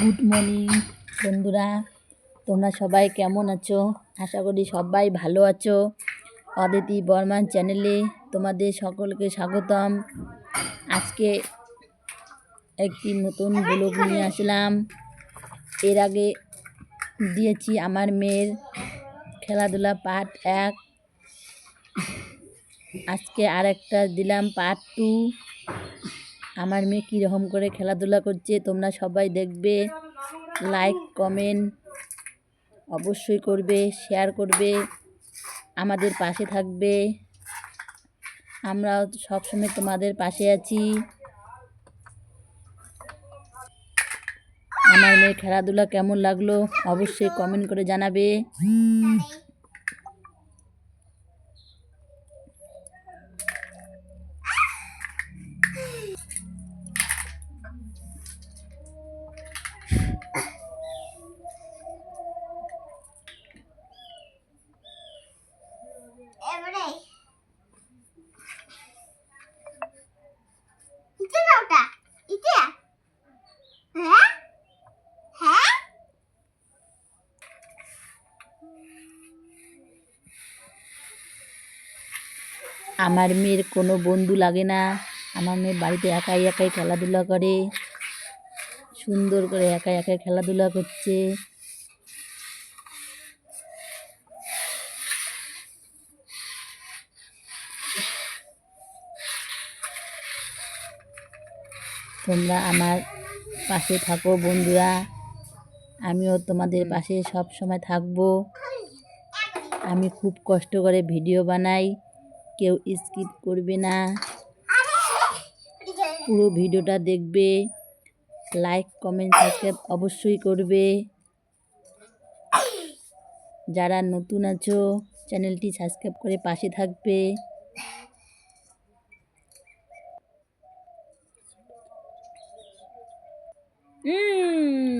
Good morning, বন্ধুরা। তোমরা সবাই কেমন আছো? আশা করি সবাই ভালো আছো। অদিতি বর্মান চ্যানেলে তোমাদের সকলকে স্বাগতম। আজকে একটি নতুন ব্লগ নিয়ে আসলাম। এর আগে দিয়েছি আমার মেয়ের খেলাধুলা পার্ট এক। আজকে আর একটা দিলাম পার্ট টু আমার মেয়ে কীরকম করে খেলাধুলা করছে তোমরা সবাই দেখবে। লাইক কমেন্ট অবশ্যই করবে শেয়ার করবে, আমাদের পাশে থাকবে। আমরাও সবসময় তোমাদের পাশে আছি। আমার মেয়ে খেলাধুলা কেমন লাগল অবশ্যই কমেন্ট করে জানাবে। আমার মেয়ের কোনো বন্ধু লাগে না। আমার মেয়ে বাড়িতে একাই একাই খেলাধুলা করে। সুন্দর করে একা একা খেলাধুলা করছে। তোমরা আমার পাশে থাকো বন্ধুরা। আমিও তোমাদের পাশে সব সময় থাকব। আমি খুব কষ্ট করে ভিডিও বানাই, কেউ স্কিপ করবে না। পুরো ভিডিওটা দেখবে। লাইক কমেন্ট সাবস্ক্রাইব অবশ্যই করবে। যারা নতুন আছো চ্যানেলটি সাবস্ক্রাইব করে পাশে থাকবে।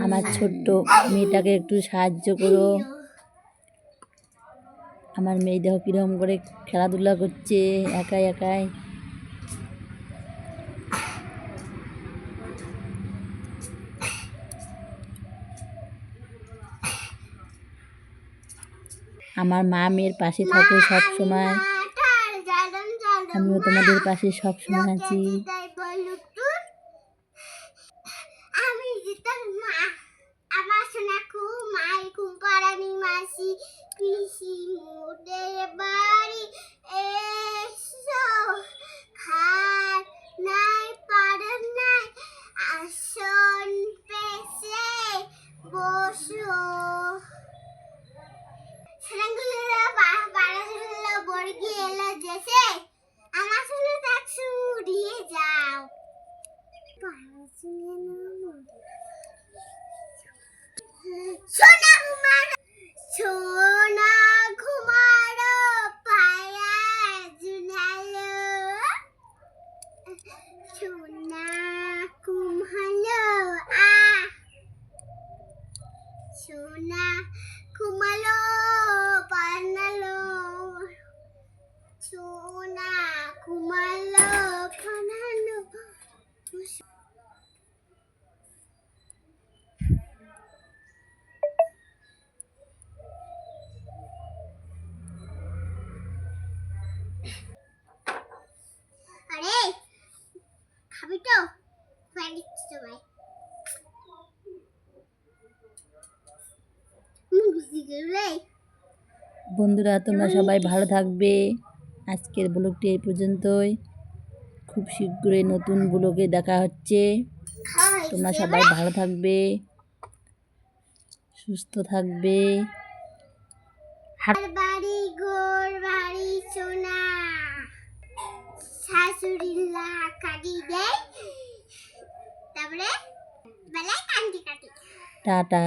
আমার ছোট্ট মেয়েটাকে একটু সাহায্য করো। আমার মেয়ে দেখো কীরকম করে খেলাধুলা করছে একাই একাই। আমার মা মেয়ের পাশে থাকো সব সময়। আমিও তোমাদের পাশে সব সময় আছি। তাই সোনা বন্ধুরা তোমরা সবাই ভালো থাকবে। আজকের ব্লগটি এই পর্যন্তই। খুব শীঘ্রই নতুন ব্লগে দেখা হচ্ছে। তোমরা সবাই ভালো থাকবে সুস্থ থাকবে। বাড়ি ঘর বাড়ি সোনা। শাশুড়ি কাটি দেয়। তারপরে বেলায় কান্দি কাটি। টাটা।